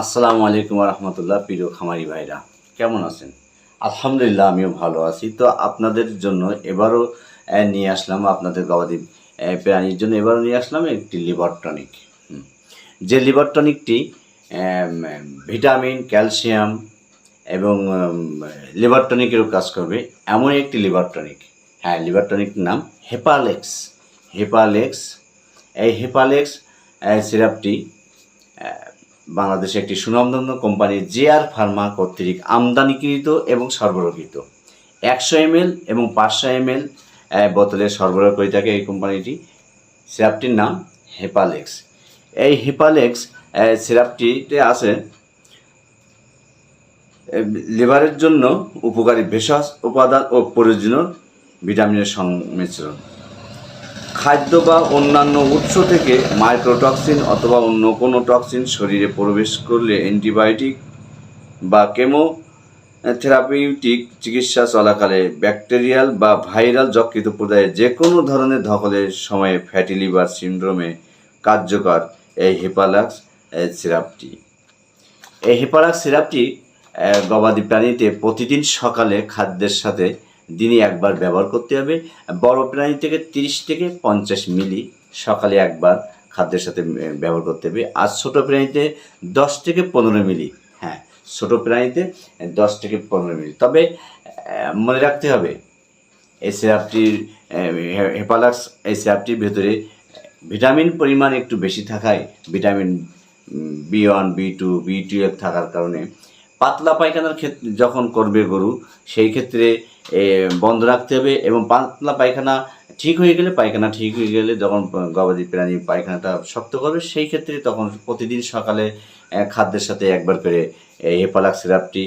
আসসালামু আলাইকুম রহমতুল্লাহ প্রিয় খামারি ভাইরা। কেমন আছেন? আলহামদুলিল্লাহ, আমিও ভালো আছি। তো আপনাদের জন্য এবারও নিয়ে আসলাম আপনাদের গবাদি প্রাণীর জন্য এবারও নিয়ে আসলাম একটি লিভার টনিক। যে লিভার টনিকটি ভিটামিন, ক্যালসিয়াম এবং লিভার টনিকেরও কাজ করবে এমন একটি লিভার টনিক। হ্যাঁ লিভার টনিকটির নাম হেপালেক্স। হেপালেক্স, এই হেপালেক্স সিরাপটি বাংলাদেশে একটি সুনামধন্য কোম্পানি জেআর ফার্মা কর্তৃক আমদানিকৃত এবং সরবরাহকৃত। একশো এমএল এবং পাঁচশো এমএল বোতলে সরবরাহ করে থাকে এই কোম্পানিটি। সিরাপটির নাম হেপালেক্স। এই হেপালেক্স সিরাপটিতে আছে লিভারের জন্য উপকারী ভেষজ উপাদান ও প্রয়োজনীয় ভিটামিনের সংমিশ্রণ। খাদ্য বা অন্যান্য উৎস থেকে মাইক্রোটক্সিন অথবা অন্য কোনো টক্সিন শরীরে প্রবেশ করলে অ্যান্টিবায়োটিক বা কেমো থেরাপিউটিক চিকিৎসা চলাকালে ব্যাকটেরিয়াল বা ভাইরাল যকৃত পর্যায়ে যে কোনো ধরনের ধকলের সময়ে ফ্যাটি লিভার সিন্ড্রোমে কার্যকর এই হেপালাক্স সিরাপটি। এই হেপালাক্স, সিরাপটি গবাদি প্রাণীতে প্রতিদিন সকালে খাদ্যের সাথে দিনে একবার ব্যবহার করতে হবে। বড় প্রাণী থেকে তিরিশ থেকে পঞ্চাশ মিলি সকালে একবার খাদ্যের সাথে ব্যবহার করতে হবে। আর ছোটো প্রাণীতে দশ থেকে পনেরো মিলি হ্যাঁ ছোটো প্রাণীতে দশ থেকে পনেরো মিলি। তবে মনে রাখতে হবে এই সিরাপটির হেপালাক্স এই সিরাপটির ভেতরে ভিটামিন পরিমাণ একটু বেশি থাকায়, vitamin B one, B two, B twelve থাকার কারণে পাতলা পায়খানার ক্ষেত্রে যখন করবে গরু, সেই ক্ষেত্রে বন্ধ রাখতে হবে এবং পাতলা পায়খানা ঠিক হয়ে গেলে পায়খানা ঠিক হয়ে গেলে যখন গবাদি প্রাণী পায়খানাটা শক্ত করবে, সেই ক্ষেত্রে তখন প্রতিদিন সকালে খাদ্যের সাথে একবার করে এই হেপালাক্স সিরাপটি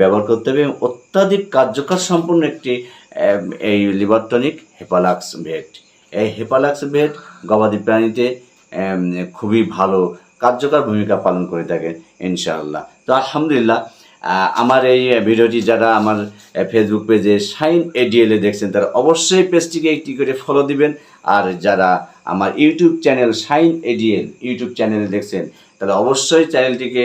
ব্যবহার করতে হবে এবং অত্যাধিক কার্যকর সম্পূর্ণ একটি এই লিভার টনিক হেপালাক্স ভেট। এই হেপালাক্স ভেট গবাদি প্রাণীতে খুবই ভালো কার্যকর ভূমিকা পালন করে থাকে, ইনশাআল্লাহ। তো আলহামদুলিল্লাহ আমার এই ভিডিওটি যারা আমার ফেসবুক পেজে শাইন এডিএলে দেখছেন, তারা অবশ্যই পেজটিকে একটি করে ফলো দিবেন। আর যারা আমার YouTube channel Shine ADL YouTube চ্যানেলে দেখছেন তাহলে অবশ্যই চ্যানেলটিকে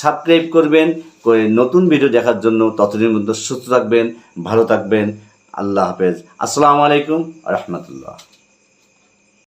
সাবস্ক্রাইব করবেন, করে নতুন ভিডিও দেখার জন্য ততদিন মধ্যে সুস্থ থাকবেন, ভালো থাকবেন। আল্লাহ হাফেজ। আসসালামু আলাইকুম রহমতুল্লাহ।